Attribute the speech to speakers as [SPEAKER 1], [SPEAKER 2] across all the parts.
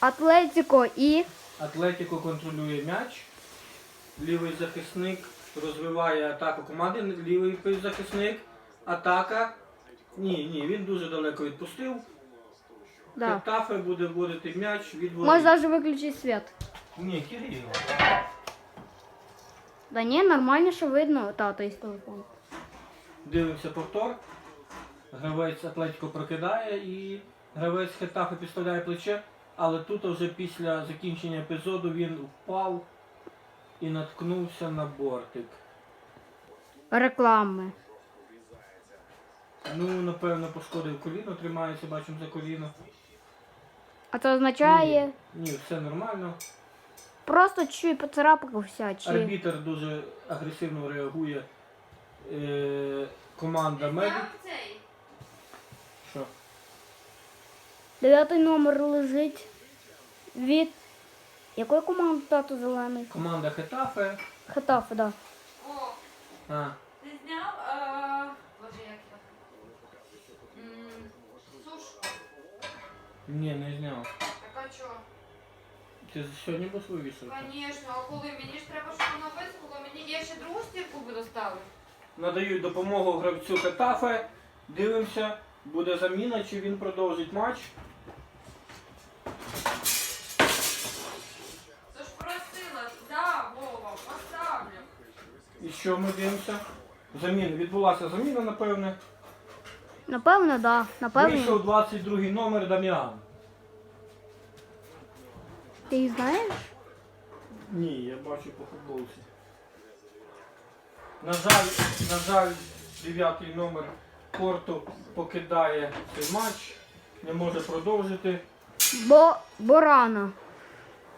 [SPEAKER 1] Атлетіко і.
[SPEAKER 2] Атлетіко контролює м'яч. Лівий захисник розвиває атаку команди. Лівий захисник. Атака. Ні, ні, він дуже далеко відпустив.
[SPEAKER 1] Да.
[SPEAKER 2] Хетафе буде вводити м'яч від воріт.
[SPEAKER 1] Можеш навіть виключити світ.
[SPEAKER 2] Ні, Кирил.
[SPEAKER 1] Да ні, нормально, що видно. Та, то є телефон.
[SPEAKER 2] Дивимося повтор. Гравець Атлетико прокидає і гравець Хетафе підставляє плече, але тут вже після закінчення епізоду він впав і наткнувся на бортик.
[SPEAKER 1] Реклами.
[SPEAKER 2] Ну, напевно, пошкодив коліно, тримається, бачимо за коліно.
[SPEAKER 1] А це означає.
[SPEAKER 2] Ні, все нормально.
[SPEAKER 1] Просто чуть поцарапався, чи.
[SPEAKER 2] Арбітер дуже агресивно реагує. Е, команда медик. Що?
[SPEAKER 1] Дев'ятий номер лежить від. Якої команди тату зелений?
[SPEAKER 2] Команда Хетафе.
[SPEAKER 1] Хетафе, да.
[SPEAKER 3] О,
[SPEAKER 2] А,
[SPEAKER 3] ти зняв, а... Боже, як його? М, Суш.
[SPEAKER 2] ні, не зняв.
[SPEAKER 3] Так а чо?
[SPEAKER 2] Ти сьогодні будеш вивішувати?
[SPEAKER 3] Звісно, а коли мені ж треба, щоб воно висохло, мені я ще другу стірку буду ставити.
[SPEAKER 2] Надають допомогу гравцю Хетафе. Дивимося, буде заміна, чи він продовжить матч.
[SPEAKER 3] Тож просила, да, Вова, поставлю.
[SPEAKER 2] І що ми дивимося? Заміна. Відбулася заміна, напевне.
[SPEAKER 1] Напевно, да. Напевно.
[SPEAKER 2] Вийшов 22 номер Дам'ян.
[SPEAKER 1] Ти їх знаєш?
[SPEAKER 2] Ні, я бачу по футболці. На жаль, на жаль, дев'ятий номер Порту покидає цей матч, не може продовжити,
[SPEAKER 1] Бо. Бо рано.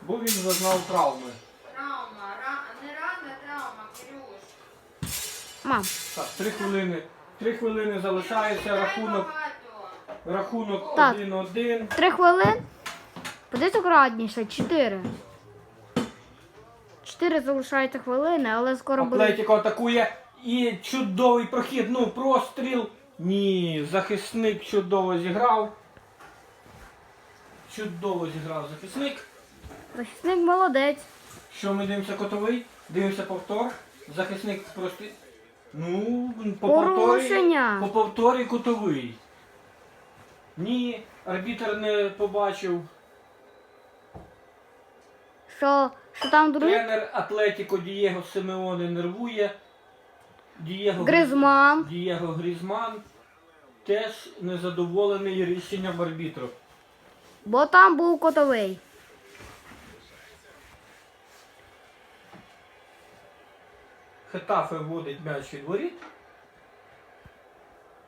[SPEAKER 2] бо він зазнав травми.
[SPEAKER 1] Мам.
[SPEAKER 2] Так, три хвилини. Три хвилини залишається рахунок. Рахунок
[SPEAKER 1] Так.
[SPEAKER 2] 1-1.
[SPEAKER 1] Три хвилин. Подивись акуратніше. Чотири. Чотири залишається хвилини, але скоро буде.
[SPEAKER 2] Атлетіко атакує і чудовий прохід. Ну, простріл. Ні, захисник чудово зіграв. Чудово зіграв захисник.
[SPEAKER 1] Захисник молодець.
[SPEAKER 2] Що ми дивимося котовий? Дивимося повтор. Захисник просто. Ну, по
[SPEAKER 1] Порушення.
[SPEAKER 2] повторі, по повторі кутовий. Ні, арбітр не побачив.
[SPEAKER 1] Що, що там другий?
[SPEAKER 2] Тренер Атлетіко Дієго Симеоне нервує. Дієго,
[SPEAKER 1] Гризман.
[SPEAKER 2] Дієго Грізман теж незадоволений рішенням арбітру.
[SPEAKER 1] Бо там був котовий.
[SPEAKER 2] Хетафе вводить м'яч від воріт.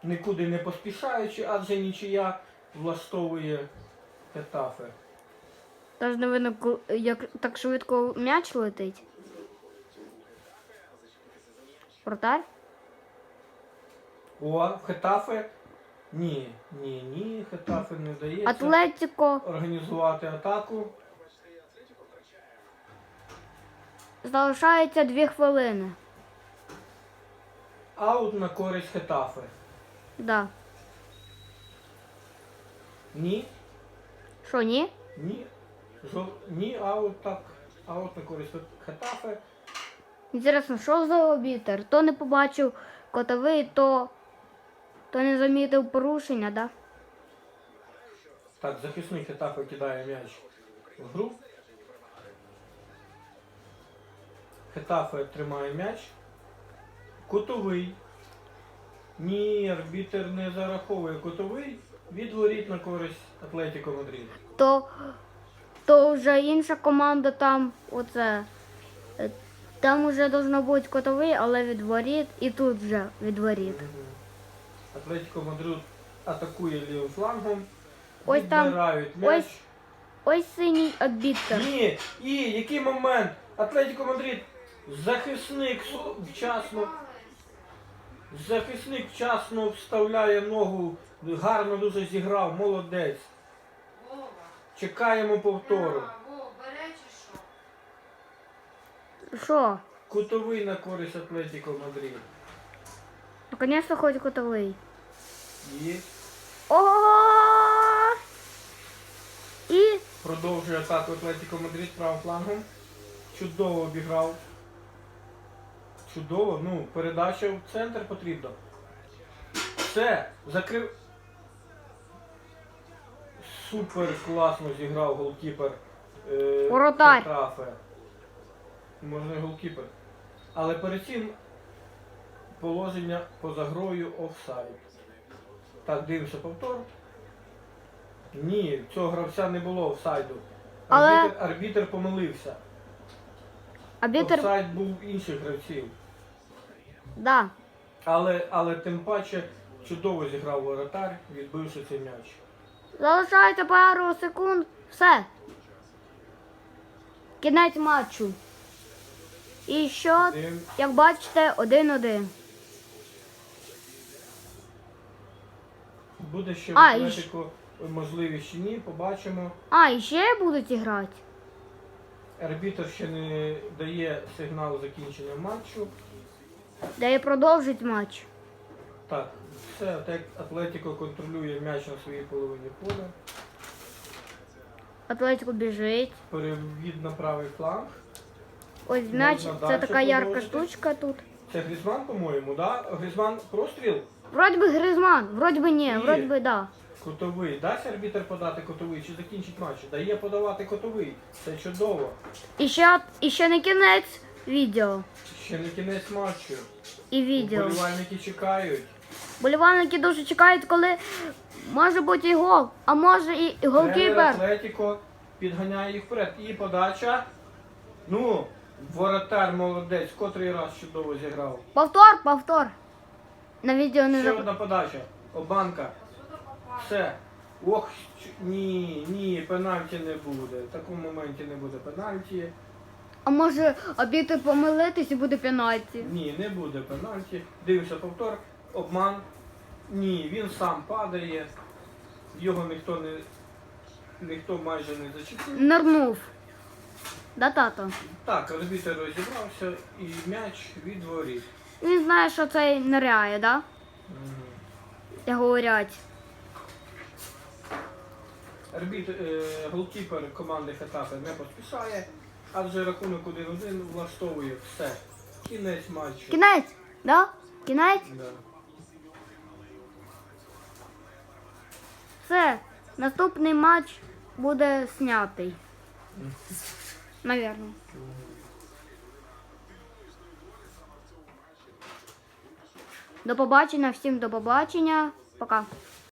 [SPEAKER 2] Нікуди не поспішаючи, адже нічия влаштовує Хетафе.
[SPEAKER 1] Тож не видно, як так швидко м'яч летить. Вратар?
[SPEAKER 2] О, Хетафе. Ні, ні, ні, Хетафе не вдається
[SPEAKER 1] Атлетіко
[SPEAKER 2] організувати атаку.
[SPEAKER 1] залишається дві хвилини.
[SPEAKER 2] Аут на користь Хетафе.
[SPEAKER 1] Да.
[SPEAKER 2] Ні,
[SPEAKER 1] Що, ні?
[SPEAKER 2] ні. Жов... Ні, аут так. Аут на користь Хетафе.
[SPEAKER 1] Інтересно, що за обітер? То не побачив котовий, то, то не замітив порушення, да?
[SPEAKER 2] Так, захисник Хетафе кидає м'яч в гру. Хетафе тримає м'яч. Кутовий. Ні, арбітер не зараховує кутовий. Відворіт на користь Атлетіко Мадрид.
[SPEAKER 1] То, то вже інша команда там, оце. е, Там вже должно бути котовий, але від воріт, і тут вже від воріт.
[SPEAKER 2] Атлетіко Мадрид атакує лівим флангом.
[SPEAKER 1] Ось там,
[SPEAKER 2] м'яч.
[SPEAKER 1] ось- Ось синій обітер.
[SPEAKER 2] Ні, і який момент? Атлетіко Мадрид. Захисник вчасно. Захисник вчасно вставляє ногу. Гарно дуже зіграв, молодець.
[SPEAKER 3] Вова.
[SPEAKER 2] Чекаємо повтору.
[SPEAKER 3] А, бере чи що?
[SPEAKER 1] Що?
[SPEAKER 2] Кутовий на користь Атлетіко Мадрид.
[SPEAKER 1] Наконец-то хоч котовий.
[SPEAKER 2] Є.
[SPEAKER 1] О! І
[SPEAKER 2] Продовжує атаку Атлетіко Мадрид правим флангом. Чудово обіграв. Чудово, ну, передача в центр потрібна. Все, закрив. Супер класно зіграв голкіпер. Е,
[SPEAKER 1] Воротар.
[SPEAKER 2] Можна і голкіпер. Але перед цим положення поза грою офсайд. Так, дивимося повтор. Ні, цього гравця не було офсайду.
[SPEAKER 1] Але-
[SPEAKER 2] Арбітер, арбітер помилився.
[SPEAKER 1] Арбітер,
[SPEAKER 2] Офсайд був інших гравців.
[SPEAKER 1] Да.
[SPEAKER 2] Але, але тим паче чудово зіграв воротар, відбивши цей м'яч.
[SPEAKER 1] Залишається пару секунд. Все. Кінець матчу. І що, як бачите, 1-1.
[SPEAKER 2] Буде ще в
[SPEAKER 1] А, і
[SPEAKER 2] Атлетико можливість чи ні, побачимо.
[SPEAKER 1] А, і ще будуть грати.
[SPEAKER 2] Арбітр ще не дає сигнал закінчення матчу.
[SPEAKER 1] І продовжить матч.
[SPEAKER 2] Так, все, так Атлетико контролює м'яч на своїй половині поля.
[SPEAKER 1] Атлетико біжить.
[SPEAKER 2] Перевід на правий фланг.
[SPEAKER 1] Ось м'яч, це така ярка штучка тут.
[SPEAKER 2] Це Грізман, по-моєму, да? Грізман простріл
[SPEAKER 1] Вроді би Гризман, вроді би ні, вроді би да.
[SPEAKER 2] котовий. Дасть арбітр подати котовий чи закінчить матч? Дає подавати котовий. Це чудово.
[SPEAKER 1] І ще, і ще не кінець відео.
[SPEAKER 2] Ще не кінець матчу.
[SPEAKER 1] І відео.
[SPEAKER 2] Вболівальники чекають.
[SPEAKER 1] Болівальники дуже чекають, коли може бути і гол, а може і голкіпер.
[SPEAKER 2] Атлетіко підганяє їх вперед. І подача. Ну, воротар молодець, котрий раз чудово зіграв.
[SPEAKER 1] Повтор, повтор. На відео не
[SPEAKER 2] Ще
[SPEAKER 1] зап...
[SPEAKER 2] одна подача. Обанка. Все. Ох, ч- ні, ні, пенальті не буде. В такому моменті не буде пенальті.
[SPEAKER 1] А може обійти помилитись і буде пенальті.
[SPEAKER 2] Ні, не буде пенальті. Дивишся повтор. Обман. Ні, він сам падає. Його ніхто не. Ніхто майже не зачепив.
[SPEAKER 1] Нирнув. Да, тато?
[SPEAKER 2] Так, арбітер розібрався і м'яч від воріт.
[SPEAKER 1] Він знає, що це ниряє, да?
[SPEAKER 2] Мгм.
[SPEAKER 1] Як говорять.
[SPEAKER 2] Арбітр, е, голкіпер команди Хетафе не поспішає, адже рахунок 1-1 влаштовує все. Кінець матчу.
[SPEAKER 1] Кінець, да? Кінець?
[SPEAKER 2] Да.
[SPEAKER 1] Все. Наступний матч буде снятий. Навірно. До побачення, всім до побачення. Пока.